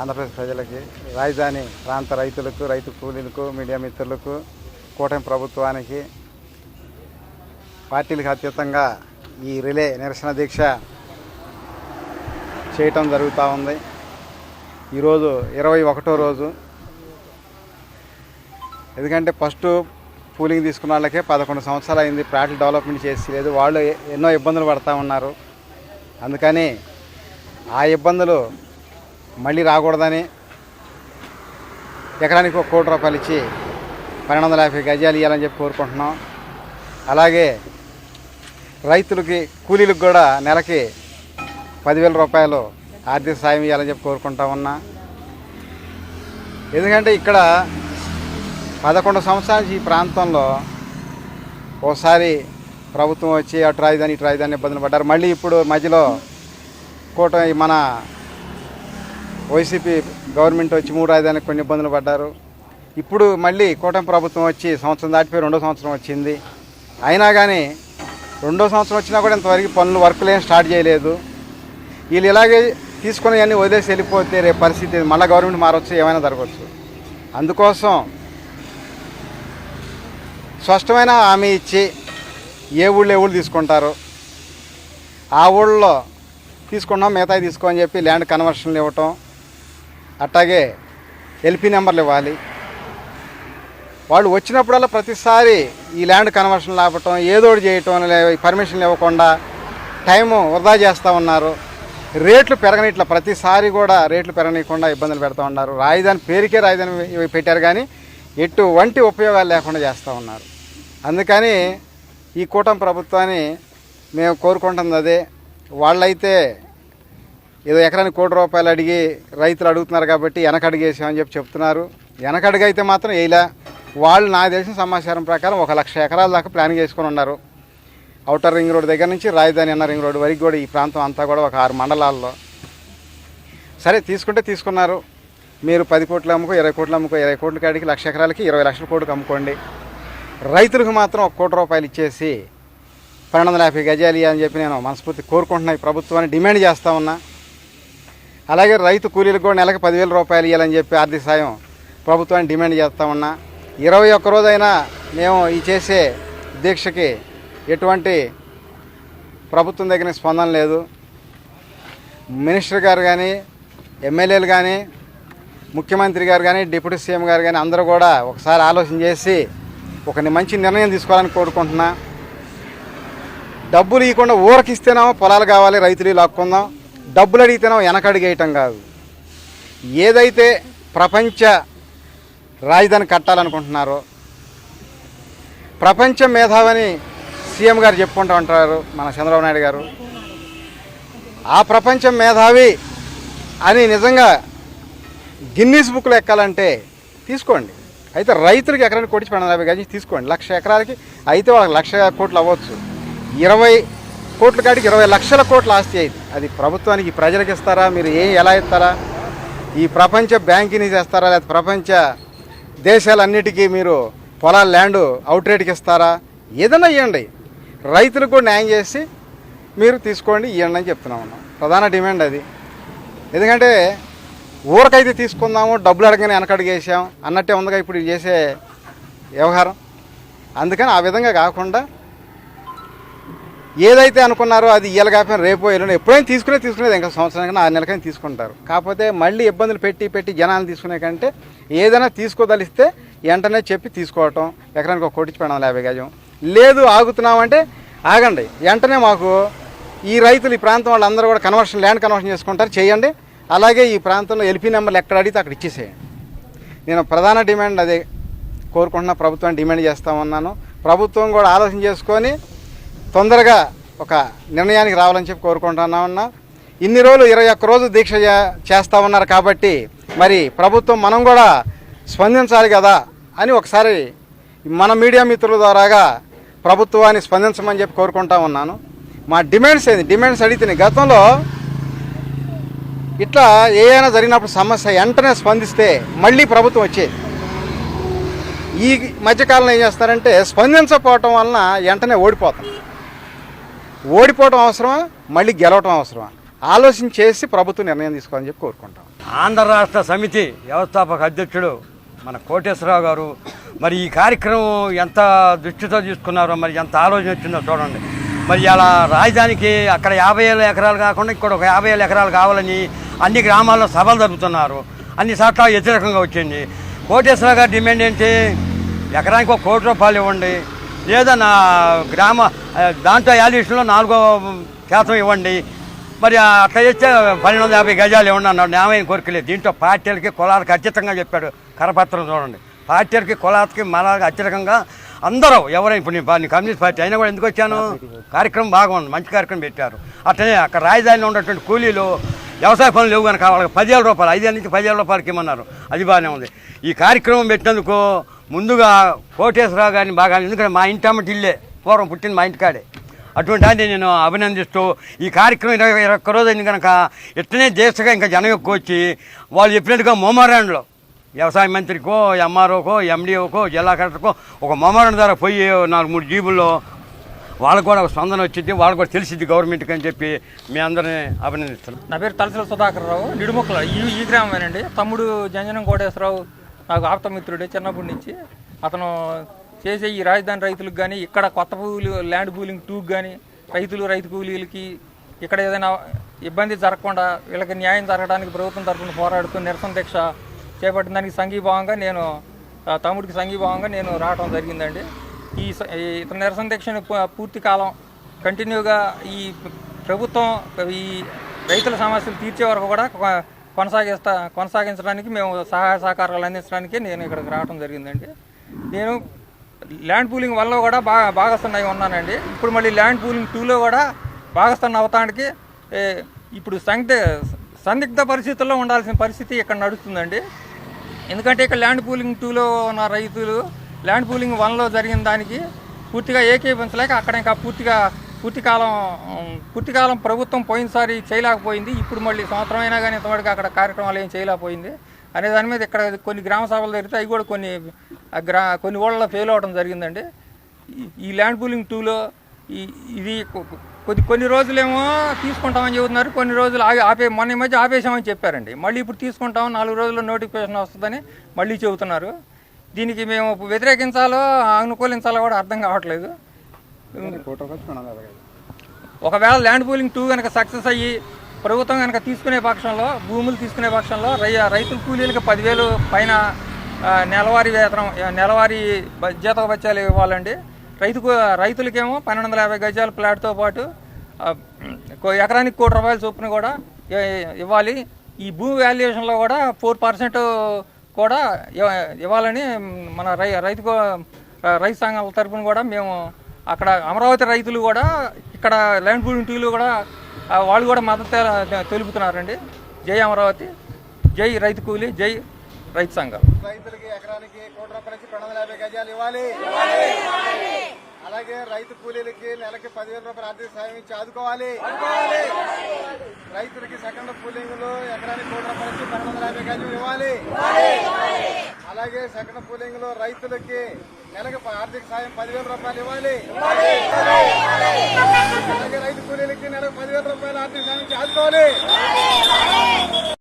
ఆంధ్రప్రదేశ్ ప్రజలకి రాజధాని ప్రాంత రైతులకు రైతు కూలీలకు మీడియా మిత్రులకు కూటమి ప్రభుత్వానికి పార్టీలకు అత్యుతంగా ఈ రిలే నిరసన దీక్ష చేయటం జరుగుతూ ఉంది. ఈరోజు ఇరవై ఒకటో రోజు. ఎందుకంటే ఫస్ట్ పూలింగ్ తీసుకున్న వాళ్ళకే పదకొండు సంవత్సరాలు అయింది ప్లాట్లు డెవలప్మెంట్ చేసి లేదు. వాళ్ళు ఎన్నో ఇబ్బందులు పడతా ఉన్నారు. అందుకని ఆ ఇబ్బందులు మళ్ళీ రాకూడదని ఎకరానికి ఒక కోటి రూపాయలు ఇచ్చి పన్నెండు వందల యాభై గజాలు ఇవ్వాలని చెప్పి కోరుకుంటున్నాం. అలాగే రైతులకి కూలీలకు కూడా నెలకి పదివేల రూపాయలు ఆర్థిక సాయం ఇవ్వాలని చెప్పి కోరుకుంటా ఉన్నా. ఎందుకంటే ఇక్కడ పదకొండు సంవత్సరాల నుంచి ఈ ప్రాంతంలో ఓసారి ప్రభుత్వం వచ్చి అటు రాజధాని ఇటు రాజధాని ఇబ్బందులు పడ్డారు. మళ్ళీ ఇప్పుడు మధ్యలో కూటమి మన వైసీపీ గవర్నమెంట్ వచ్చి మూడు రాజధానికి కొన్ని ఇబ్బందులు పడ్డారు. ఇప్పుడు మళ్ళీ కూటమి ప్రభుత్వం వచ్చి సంవత్సరం దాటిపోయి రెండో సంవత్సరం వచ్చింది. అయినా కానీ రెండో సంవత్సరం వచ్చినా కూడా ఇంతవరకు పనులు వర్కులు ఏం స్టార్ట్ చేయలేదు. వీళ్ళు ఇలాగే తీసుకుని అన్నీ వదిలేసి వెళ్ళిపోతే రేపు పరిస్థితి మళ్ళీ గవర్నమెంట్ మారవచ్చు ఏమైనా జరగవచ్చు అందుకోసం స్పష్టమైన హామీ ఇచ్చి ఏ ఊళ్ళో ఏ ఊళ్ళు తీసుకుంటారు? ఆ ఊళ్ళో తీసుకున్నాం మిగతాయి తీసుకో అని చెప్పి ల్యాండ్ కన్వర్షన్లు ఇవ్వటం అట్లాగే ఎల్పి నెంబర్లు ఇవ్వాలి. వాళ్ళు వచ్చినప్పుడల్లా ప్రతిసారి ఈ ల్యాండ్ కన్వర్షన్ ఆపటం ఏదోటి చేయటం పర్మిషన్లు ఇవ్వకుండా టైము వృధా చేస్తూ ఉన్నారు. రేట్లు పెరగని ఇట్లా ప్రతిసారి కూడా రేట్లు పెరగనీయకుండా ఇబ్బందులు పెడతా ఉన్నారు. రాజధాని పేరుకే రాజధాని పెట్టారు కానీ ఎటువంటి ఉపయోగాలు లేకుండా చేస్తూ ఉన్నారు. అందుకని ఈ కూటమి ప్రభుత్వాన్ని మేము కోరుకుంటుంది అదే. వాళ్ళైతే ఏదో ఎకరానికి కోటి రూపాయలు అడిగి రైతులు అడుగుతున్నారు కాబట్టి వెనకడిగేసామని చెప్పి చెప్తున్నారు. వెనకడిగి అయితే మాత్రం వేయలే వాళ్ళు నాకు తెలిసిన సమాచారం ప్రకారం ఒక లక్ష ఎకరాల దాకా ప్లానింగ్ చేసుకొని ఉన్నారు. అవుటర్ రింగ్ రోడ్ దగ్గర నుంచి రాజధాని అన్న రింగ్ రోడ్ వరకు కూడా ఈ ప్రాంతం అంతా కూడా ఒక ఆరు మండలాల్లో. సరే తీసుకుంటే తీసుకున్నారు. మీరు పది కోట్లు అమ్ముకో ఇరవై కోట్లు అమ్ముకో ఇరవై కోట్ల కాడికి లక్ష ఎకరాలకి ఇరవై లక్షల కోట్లకి అమ్ముకోండి. రైతులకు మాత్రం ఒక కోటి రూపాయలు ఇచ్చేసి పన్నెండు వందల యాభై గజాలి అని చెప్పి నేను మనస్ఫూర్తి కోరుకుంటున్నా ఈ ప్రభుత్వాన్ని డిమాండ్ చేస్తా ఉన్నా. అలాగే రైతు కూలీలకు కూడా నెలకు పదివేల రూపాయలు ఇవ్వాలని చెప్పి ఆర్థిక సాయం ప్రభుత్వాన్ని డిమాండ్ చేస్తా ఉన్నా. ఇరవై ఒక్క రోజైనా మేము ఈ చేసే దీక్షకి ఎటువంటి ప్రభుత్వం దగ్గర స్పందన లేదు. మినిస్టర్ గారు కానీ ఎమ్మెల్యేలు కానీ ముఖ్యమంత్రి గారు కానీ డిప్యూటీ సీఎం గారు కానీ అందరూ కూడా ఒకసారి ఆలోచన చేసి ఒక మంచి నిర్ణయం తీసుకోవాలని కోరుకుంటున్నా. డబ్బులు ఇవ్వకుండా ఊరకిస్తేనేమో పొలాలు కావాలి రైతులు లాక్కుందాం. డబ్బులు అడిగితేనో వెనకడిగేయటం కాదు. ఏదైతే ప్రపంచ రాజధాని కట్టాలనుకుంటున్నారో ప్రపంచ మేధావని సీఎం గారు చెప్పుకుంటూ ఉంటారు మన చంద్రబాబు నాయుడు గారు. ఆ ప్రపంచ మేధావి అని నిజంగా గిన్నీస్ బుక్లో ఎక్కాలంటే తీసుకోండి. అయితే రైతులకు ఎకరానికి కొట్టించి పన్నెండు యాభై గజం తీసుకోండి. లక్ష ఎకరాలకి అయితే వాళ్ళకి లక్ష కోట్లు అవ్వచ్చు. ఇరవై కోట్ల కాడికి ఇరవై లక్షల కోట్ల ఆస్తి అయింది. అది ప్రభుత్వానికి ప్రజలకు ఇస్తారా? మీరు ఏం ఎలా ఇస్తారా? ఈ ప్రపంచ బ్యాంకిని చేస్తారా? లేదా ప్రపంచ దేశాలన్నిటికీ మీరు పొలాల ల్యాండ్ అవుట్ రేట్కి ఇస్తారా? ఏదైనా ఇవ్వండి. రైతులకు కూడా న్యాయం చేసి మీరు తీసుకోండి ఇవ్వండి అని చెప్తున్నాం ఉన్నాం ప్రధాన డిమాండ్ అది. ఎందుకంటే ఊరకైతే తీసుకుందాము డబ్బులు అడగని వెనకడిగేసాం అన్నట్టే ఉందిగా ఇప్పుడు చేసే వ్యవహారం. అందుకని ఆ విధంగా కాకుండా ఏదైతే అనుకున్నారో అది ఇయ్యాలి కాకపోయినా రేపు ఎల్లుండి ఎప్పుడైనా తీసుకునే తీసుకునేది ఇంకా సంవత్సరానికి ఆరు నెలకైనా తీసుకుంటారు. కాకపోతే మళ్ళీ ఇబ్బందులు పెట్టి పెట్టి జనాలు తీసుకునే కంటే ఏదైనా తీసుకోదలిస్తే వెంటనే చెప్పి తీసుకోవటం ఎకరానికి ఒక కోటి పెడదాం యాభై గజం. లేదు ఆగుతున్నామంటే ఆగండి. వెంటనే మాకు ఈ రైతులు ఈ ప్రాంతం వాళ్ళందరూ కూడా కన్వర్షన్ ల్యాండ్ కన్వర్షన్ చేసుకుంటారు చేయండి. అలాగే ఈ ప్రాంతంలో ఎల్పీ నెంబర్లు ఎక్కడ అడిగితే అక్కడ ఇచ్చేసేయండి. నేను ప్రధాన డిమాండ్ అదే కోరుకుంటున్నా ప్రభుత్వాన్ని డిమాండ్ చేస్తా ఉన్నాను ప్రభుత్వం కూడా ఆలోచన చేసుకొని తొందరగా ఒక నిర్ణయానికి రావాలని చెప్పి కోరుకుంటున్నా ఉన్నా ఇన్ని రోజులు ఇరవై ఒక్క రోజు దీక్ష చేస్తూ ఉన్నారు కాబట్టి మరి ప్రభుత్వం మనం కూడా స్పందించాలి కదా అని ఒకసారి మన మీడియా మిత్రుల ద్వారాగా ప్రభుత్వాన్ని స్పందించమని చెప్పి కోరుకుంటా ఉన్నాను. మా డిమాండ్స్ ఏంది? డిమాండ్స్ అడిగితే గతంలో ఇట్లా ఏదైనా జరిగినప్పుడు సమస్య వెంటనే స్పందిస్తే మళ్ళీ ప్రభుత్వం వచ్చేది. ఈ మధ్యకాలంలో ఏం చేస్తారంటే స్పందించకపోవటం వలన వెంటనే ఓడిపోతాం. ఓడిపోవటం అవసరమా? మళ్ళీ గెలవటం అవసరమా? ఆలోచన చేసి ప్రభుత్వం నిర్ణయం తీసుకోవాలని చెప్పి కోరుకుంటాం. ఆంధ్ర రాష్ట్ర సమితి వ్యవస్థాపక అధ్యక్షుడు మన కోటేశ్వరరావు గారు మరి ఈ కార్యక్రమం ఎంత దృష్టితో తీసుకున్నారో మరి ఎంత ఆలోచన వచ్చిందో చూడండి. మరి అలా రాజధానికి అక్కడ యాభై ఏళ్ళ ఎకరాలు కాకుండా ఇక్కడ ఒక యాభై వేల ఎకరాలు కావాలని అన్ని గ్రామాల్లో సభలు జరుపుతున్నారు. అన్ని చోట్ల వ్యతిరేకంగా వచ్చింది. కోటేశ్వరరావు గారి డిమాండ్ ఏంటి? ఎకరానికి ఒక కోటి రూపాయలు ఇవ్వండి. లేదా నా గ్రామ దాంట్లో యాలిస్టులో నాలుగో శాతం ఇవ్వండి. మరి అట్లా చేస్తే పన్నెండు వందల యాభై గజాలు ఇవ్వండి అన్నాడు. న్యాయమైన కోరికలేదు. దీంట్లో పార్టీలకి కులాలకు అత్యతంగా చెప్పాడు కరపత్రం చూడండి. పార్టీలకి కులాలకి మనకి అత్యధికంగా అందరూ ఎవరైనా ఇప్పుడు నేను కమ్యూనిస్ట్ పార్టీ అయినా కూడా ఎందుకు వచ్చాను? కార్యక్రమం బాగుంది మంచి కార్యక్రమం పెట్టారు. అట్లనే అక్కడ రాజధానిలో ఉన్నటువంటి కూలీలు వ్యవసాయ పనులు లేవు కనుక వాళ్ళకి పదివేల రూపాయలు ఐదేళ్ళ నుంచి పదివేల రూపాయలకి ఇమ్మన్నారు. అది బాగానే ఉంది. ఈ కార్యక్రమం పెట్టినందుకు ముందుగా కోటేశ్వరరావు గారిని బాగా ఎందుకంటే మా ఇంటి అమ్మటి ఇల్లే పూర్వం పుట్టింది మా ఇంటికాడే. అటువంటి దాన్ని నేను అభినందిస్తూ ఈ కార్యక్రమం ఇరవై ఇరవై ఒక్క రోజు అయింది కనుక ఇట్లనే దేశగా ఇంకా జనం ఎక్కువ వచ్చి వాళ్ళు చెప్పినట్టుగా మోమారాండ్లో వ్యవసాయ మంత్రికో ఎంఆర్ఓకో ఎండిఓకో జిల్లా కలెక్టర్కో ఒక మోమారాండ్ ద్వారా పోయి నాలుగు మూడు జీబుల్లో వాళ్ళకు కూడా ఒక స్పందన వచ్చింది. వాళ్ళకు కూడా తెలిసిద్ది గవర్నమెంట్కి అని చెప్పి మీ అందరినీ అభినందిస్తున్నాను నా పేరు తలసల సుధాకర్ రావు నిడుముక్కల ఈ ఈ గ్రామమేనండి. తమ్ముడు జంజనం కోటేశ్వరరావు నాకు ఆప్తమిత్రుడే చిన్నప్పటి నుంచి. అతను చేసే ఈ రాజధాని రైతులకు కానీ ఇక్కడ కొత్త పూలు ల్యాండ్ పూలింగ్ టూకి కానీ రైతులు రైతు కూలీలకి ఇక్కడ ఏదైనా ఇబ్బంది జరగకుండా వీళ్ళకి న్యాయం జరగడానికి ప్రభుత్వం తరఫున పోరాడుతూ నిరసన దీక్ష చేపట్టిన దానికి సంఘీభావంగా నేను తమ్ముడికి సంఘీభావంగా నేను రావడం జరిగిందండి. ఈ స- ఈ ఇతని నిరసన దీక్షను పూ- పూర్తి కాలం కంటిన్యూగా ఈ ప్రభుత్వం ఈ రైతుల సమస్యలు తీర్చే వరకు కూడా కొనసాగిస్తా కొనసాగించడానికి మేము సహాయ సహకారాలు అందించడానికి నేను ఇక్కడికి రావడం జరిగిందండి. నేను ల్యాండ్ పూలింగ్ వల్ల కూడా బాగా భాగస్థాయి ఉన్నానండి. ఇప్పుడు మళ్ళీ ల్యాండ్ పూలింగ్ టూలో కూడా భాగస్థానం అవటానికి ఇప్పుడు సందిగ్ధ సందిగ్ధ పరిస్థితుల్లో ఉండాల్సిన పరిస్థితి ఇక్కడ నడుస్తుందండి. ఎందుకంటే ఇక్కడ ల్యాండ్ పూలింగ్ టూలో ఉన్న రైతులు ల్యాండ్ పూలింగ్ వన్లో జరిగిన దానికి పూర్తిగా ఏకీపించలేక అక్కడ ఇంకా పూర్తిగా పూర్తికాలం పూర్తికాలం ప్రభుత్వం పోయినసారి చేయలేకపోయింది. ఇప్పుడు మళ్ళీ సంవత్సరం అయినా కానీ ఇంతవరకు అక్కడ కార్యక్రమాలు ఏం చేయలేకపోయింది. అనే దాని మీద ఇక్కడ కొన్ని గ్రామ సభలు జరిగితే అవి కూడా కొన్ని గ్రా కొన్ని ఊళ్ళలో ఫెయిల్ అవ్వడం జరిగిందండి. ఈ- ల్యాండ్ పూలింగ్ టూలో ఇది కొద్ది కొన్ని రోజులేమో తీసుకుంటామని చెబుతున్నారు. కొన్ని రోజులు ఆగి ఆపే మొన్న ఈ మధ్య ఆపేసామని చెప్పారండి. మళ్ళీ ఇప్పుడు తీసుకుంటాం నాలుగు రోజుల్లో నోటిఫికేషన్ వస్తుందని మళ్ళీ చెబుతున్నారు. దీనికి మేము వ్యతిరేకించాలో అనుకూలించాలో కూడా అర్థం కావట్లేదు. ఒకవేళ ల్యాండ్ పూలింగ్ టూ కనుక సక్సెస్ అయ్యి ప్రభుత్వం కనుక తీసుకునే పక్షంలో భూములు తీసుకునే పక్షంలో రై రైతుల కూలీలకు పదివేలు పైన నెలవారీ వేతనం నెలవారీ బ- జీత బత్యాలు ఇవ్వాలండి. రైతుకు రైతులకేమో పన్నెండు వందల యాభై గజాల ప్లాట్తో పాటు ఎకరానికి కోటి రూపాయల చొప్పున కూడా ఇవ్వాలి. ఈ భూ వాల్యుయేషన్లో కూడా ఫోర్ పర్సెంట్ కూడా ఇవ్వ- ఇవ్వాలని మన రై రైతు రైతు సంఘాల తరపున కూడా మేము అక్కడ అమరావతి రైతులు కూడా ఇక్కడ ల్యాండ్ పూలింగ్ కూడా వాళ్ళు కూడా మద్దతు తెలుపుతున్నారండి. జై అమరావతి జై రైతు కూలీ జై రైతు సంఘం. రైతులకి ఎకరానికి కోటి రూపాయల నుంచి రెండు వందల యాభై గజాలు ఇవ్వాలి. అలాగే రైతు కూలీలకి నెలకి పదివేల రూపాయల ఆర్థిక సాయం ఇచ్చి ఆదుకోవాలి. రైతులకి సెకండ్ కూలింగ్లో ఎకరానికి కోటి రూపాయల నుంచి వందల యాభై గజాలు ఇవ్వాలి. అలాగే సెకండ్ పూలింగ్లో రైతులకి నెలకి ఆర్థిక సాయం పదివేల రూపాయలు ఇవ్వాలి. అలాగే రైతు కూలీలకి నెలకు పదివేల రూపాయలు ఆర్థిక సాయం చేసుకోవాలి